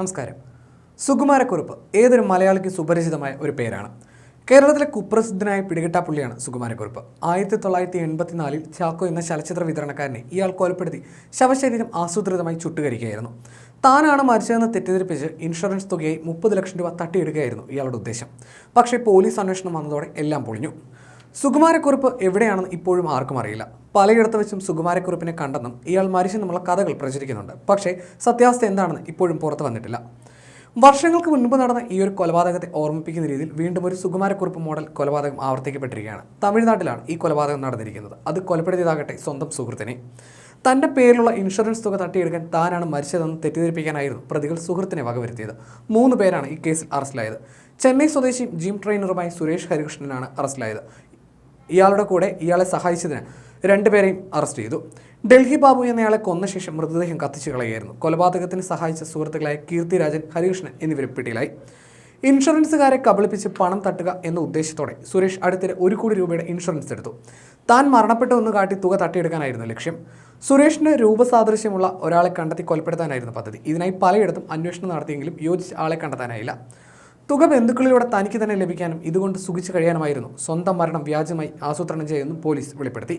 നമസ്കാരം. സുകുമാരക്കുറുപ്പ് ഏതൊരു മലയാളിക്ക് സുപരിചിതമായ ഒരു പേരാണ്. കേരളത്തിലെ കുപ്രസിദ്ധനായ പിടികിട്ടാപ്പുള്ളിയാണ് സുകുമാരക്കുറുപ്പ്. ആയിരത്തി തൊള്ളായിരത്തി എൺപത്തിനാലിൽ ചാക്കോ എന്ന ചലച്ചിത്ര വിതരണക്കാരനെ ഇയാൾ കൊലപ്പെടുത്തി ശവശരീരം ആസൂത്രിതമായി ചുട്ടുകരിക്കുകയായിരുന്നു. താനാണ് മരിച്ചതെന്ന് തെറ്റിദ്ധരിപ്പിച്ച് ഇൻഷുറൻസ് തുകയായി മുപ്പത് ലക്ഷം രൂപ തട്ടിയെടുക്കുകയായിരുന്നു ഇയാളുടെ ഉദ്ദേശം. പക്ഷേ പോലീസ് അന്വേഷണം വന്നതോടെ എല്ലാം പൊളിഞ്ഞു. സുകുമാരക്കുറുപ്പ് എവിടെയാണെന്ന് ഇപ്പോഴും ആർക്കും അറിയില്ല. പലയിടത്ത് വെച്ചും സുകുമാരക്കുറിപ്പിനെ കണ്ടെന്നും ഇയാൾ മരിച്ചെന്നുമുള്ള കഥകൾ പ്രചരിക്കുന്നുണ്ട്. പക്ഷേ സത്യാവസ്ഥ എന്താണെന്ന് ഇപ്പോഴും പുറത്തു വന്നിട്ടില്ല. വർഷങ്ങൾക്ക് മുൻപ് നടന്ന ഈ ഒരു കൊലപാതകത്തെ ഓർമ്മിപ്പിക്കുന്ന രീതിയിൽ വീണ്ടും ഒരു സുകുമാരക്കുറിപ്പ് മോഡൽ കൊലപാതകം ആവർത്തിക്കപ്പെട്ടിരിക്കുകയാണ്. തമിഴ്നാട്ടിലാണ് ഈ കൊലപാതകം നടന്നിരിക്കുന്നത്. അത് കൊലപ്പെടുത്തിയതാകട്ടെ സ്വന്തം സുഹൃത്തിനെ. തന്റെ പേരിലുള്ള ഇൻഷുറൻസ് തുക തട്ടിയെടുക്കാൻ താനാണ് മരിച്ചതെന്ന് തെറ്റിദ്ധരിപ്പിക്കാനായിരുന്നു പ്രതികൾ സുഹൃത്തിനെ വകവരുത്തിയത്. മൂന്ന് പേരാണ് ഈ കേസിൽ അറസ്റ്റിലായത്. ചെന്നൈ സ്വദേശി ജിം ട്രെയിനറുമായി സുരേഷ് ഹരികൃഷ്ണനാണ് അറസ്റ്റിലായത്. ഇയാളുടെ കൂടെ ഇയാളെ സഹായിച്ചതിന് രണ്ടുപേരെയും അറസ്റ്റ് ചെയ്തു. ഡൽഹി ബാബു എന്നയാളെ കൊന്ന ശേഷം മൃതദേഹം കത്തിച്ചു കളയായിരുന്നു കൊലപാതകത്തിന് സഹായിച്ച സുഹൃത്തുക്കളായ കീർത്തിരാജൻ ഹരികൃഷ്ണൻ എന്നിവർ പിടിയിലായി. ഇൻഷുറൻസുകാരെ കബളിപ്പിച്ച് പണം തട്ടുക എന്ന ഉദ്ദേശത്തോടെ സുരേഷ് അടുത്തിടെ ഒരു കോടി രൂപയുടെ ഇൻഷുറൻസ് എടുത്തു. താൻ മരണപ്പെട്ടു എന്ന് കാട്ടി തുക തട്ടിയെടുക്കാനായിരുന്നു ലക്ഷ്യം. സുരേഷിന് രൂപസാദൃശ്യമുള്ള ഒരാളെ കണ്ടെത്തി കൊലപ്പെടുത്താനായിരുന്നു പദ്ധതി. ഇതിനായി പലയിടത്തും അന്വേഷണം നടത്തിയെങ്കിലും യോജിച്ച ആളെ കണ്ടെത്താനായില്ല. തുക ബന്ധുക്കളിലൂടെ തനിക്ക് തന്നെ ലഭിക്കാനും ഇതുകൊണ്ട് സുഖിച്ചു കഴിയാനുമായിരുന്നു. സ്വന്തം മരണം വ്യാജമായി ആസൂത്രണം ചെയ്യുമെന്നും പോലീസ് വെളിപ്പെടുത്തി.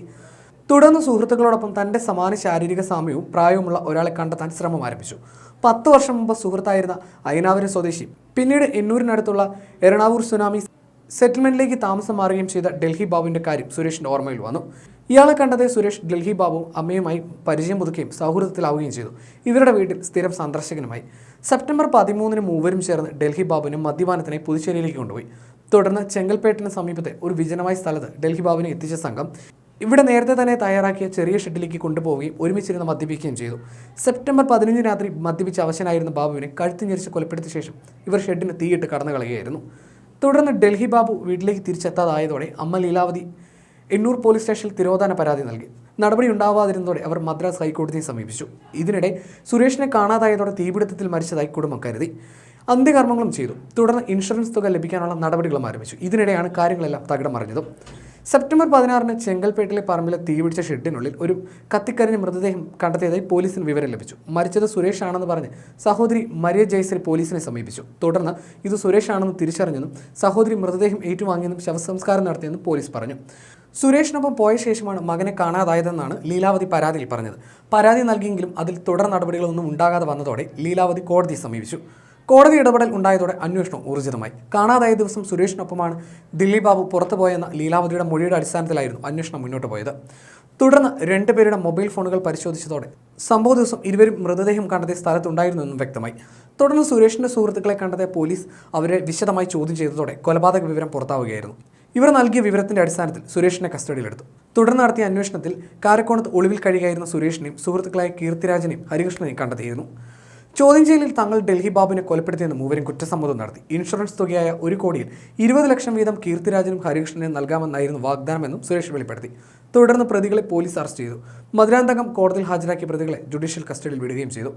തുടർന്ന് സുഹൃത്തുക്കളോടൊപ്പം തന്റെ സമാന ശാരീരിക സാമ്യവും പ്രായവുമുള്ള ഒരാളെ കണ്ടെത്താൻ ശ്രമം ആരംഭിച്ചു. പത്ത് വർഷം മുമ്പ് സുഹൃത്തായിരുന്ന അയനാവരം സ്വദേശി പിന്നീട് എന്നൂരിനടുത്തുള്ള എറണാവൂർ സുനാമി സെറ്റിൽമെന്റിലേക്ക് താമസം മാറുകയും ചെയ്ത ഡൽഹി ബാബുവിന്റെ കാര്യം സുരേഷിന്റെ ഓർമ്മയിൽ വന്നു. ഇയാളെ കണ്ടതേ സുരേഷ് ഡൽഹി ബാബു അമ്മയുമായി പരിചയം പുതുക്കുകയും സൗഹൃദത്തിലാവുകയും ചെയ്തു. ഇവരുടെ വീട്ടിൽ സ്ഥിരം സന്ദർശകനുമായി. സെപ്റ്റംബർ പതിമൂന്നിന് മൂവരും ചേർന്ന് ഡൽഹി ബാബുവിനെ മദ്യപാനത്തിനായി പുതുച്ചേരിയിലേക്ക് കൊണ്ടുപോയി. തുടർന്ന് ചെങ്കൽപ്പേട്ടിന് സമീപത്തെ ഒരു വിജനമായ സ്ഥലത്ത് ഡൽഹി ബാബുവിനെ എത്തിച്ച സംഘം ഇവിടെ നേരത്തെ തന്നെ തയ്യാറാക്കിയ ചെറിയ ഷെഡിലേക്ക് കൊണ്ടുപോവുകയും ഒരുമിച്ചിരുന്ന് മദ്യപിക്കുകയും ചെയ്തു. സെപ്റ്റംബർ പതിനഞ്ച് രാത്രി മദ്യപിച്ച അവശനായിരുന്ന ബാബുവിനെ കഴുത്ത് ഞെരിച്ച് കൊലപ്പെടുത്തിയ ശേഷം ഇവർ ഷെഡിന് തീയിട്ട് കടന്നു കളയുകയായിരുന്നു തുടർന്ന് ഡൽഹി ബാബു വീട്ടിലേക്ക് തിരിച്ചെത്താതായതോടെ അമ്മ ലീലാവതി എണ്ണൂർ പോലീസ് സ്റ്റേഷനിൽ തിരോധാന പരാതി നൽകി. നടപടി ഉണ്ടാവാതിരുന്നതോടെ അവർ മദ്രാസ് ഹൈക്കോടതിയെ സമീപിച്ചു. ഇതിനിടെ സുരേഷിനെ കാണാതായതോടെ തീപിടുത്തത്തിൽ മരിച്ചതായി കുടുംബം കരുതി. അന്ത്യകർമ്മങ്ങളും ചെയ്തു. തുടർന്ന് ഇൻഷുറൻസ് തുക ലഭിക്കാനുള്ള നടപടികളും ആരംഭിച്ചു. ഇതിനിടെയാണ് കാര്യങ്ങളെല്ലാം തകിടം മറിഞ്ഞതും. സെപ്റ്റംബർ പതിനാറിന് ചെങ്കൽപ്പേട്ടിലെ പറമ്പിലെ തീപിടിച്ച ഷെഡിനുള്ളിൽ ഒരു കത്തിക്കരിഞ്ഞ മൃതദേഹം കണ്ടെത്തിയതായി പോലീസിന് വിവരം ലഭിച്ചു. മരിച്ചത് സുരേഷ് ആണെന്ന് പറഞ്ഞ് സഹോദരി മരിയ ജയ്സൽ പോലീസിനെ സമീപിച്ചു. തുടർന്ന് ഇത് സുരേഷ് ആണെന്ന് തിരിച്ചറിഞ്ഞെന്നും സഹോദരി മൃതദേഹം ഏറ്റുവാങ്ങിയെന്നും ശവസംസ്കാരം നടത്തിയെന്നും പോലീസ് പറഞ്ഞു. സുരേഷിനൊപ്പം പോയ ശേഷമാണ് മകനെ കാണാതായതെന്നാണ് ലീലാവതി പരാതിയിൽ പറഞ്ഞത്. പരാതി നൽകിയെങ്കിലും അതിൽ തുടർ നടപടികളൊന്നും ഉണ്ടാകാതെ വന്നതോടെ ലീലാവതി കോടതിയെ സമീപിച്ചു. കോടതി ഇടപെടൽ ഉണ്ടായതോടെ അന്വേഷണം ഊർജിതമായി. കാണാതായ ദിവസം സുരേഷിനൊപ്പമാണ് ദില്ലി ബാബു പുറത്തുപോയെന്ന ലീലാവതിയുടെ മൊഴിയുടെ അടിസ്ഥാനത്തിലായിരുന്നു അന്വേഷണം മുന്നോട്ട് പോയത്. തുടർന്ന് രണ്ടുപേരുടെ മൊബൈൽ ഫോണുകൾ പരിശോധിച്ചതോടെ സംഭവ ദിവസം ഇരുവരും മൃതദേഹം കണ്ടെത്തിയ സ്ഥലത്തുണ്ടായിരുന്നെന്നും വ്യക്തമായി. തുടർന്ന് സുരേഷിന്റെ സുഹൃത്തുക്കളെ കണ്ടെത്തിയ പോലീസ് അവരെ വിശദമായി ചോദ്യം ചെയ്തതോടെ കൊലപാതക വിവരം പുറത്താവുകയായിരുന്നു. ഇവർ നൽകിയ വിവരത്തിന്റെ അടിസ്ഥാനത്തിൽ സുരേഷിനെ കസ്റ്റഡിയിലെടുത്തു. തുടർന്ന് നടത്തിയ അന്വേഷണത്തിൽ കാരക്കോണത്ത് ഒളിവിൽ കഴിയുകയായിരുന്ന സുരേഷിനെയും സുഹൃത്തുക്കളായ കീർത്തിരാജനെയും ഹരികൃഷ്ണനെയും കണ്ടെത്തിയിരുന്നു. ചോദ്യം ചെയ്യലിൽ തങ്ങൾ ഡൽഹി ബാബുവിനെ കൊലപ്പെടുത്തിയെന്ന് മൂവരും കുറ്റസമ്മതം നടത്തി. ഇൻഷുറൻസ് തുകയായ ഒരു കോടിയിൽ ഇരുപത് ലക്ഷം വീതം കീർത്തിരാജനും ഹരികൃഷ്ണനും നൽകാമെന്നായിരുന്നു വാഗ്ദാനമെന്നും സുരേഷ് വെളിപ്പെടുത്തി. തുടർന്ന് പ്രതികളെ പോലീസ് അറസ്റ്റ് ചെയ്തു. മധുരാന്തകം കോടതിയിൽ ഹാജരാക്കിയ പ്രതികളെ ജുഡീഷ്യൽ കസ്റ്റഡിയിൽ വിടുകയും ചെയ്തു.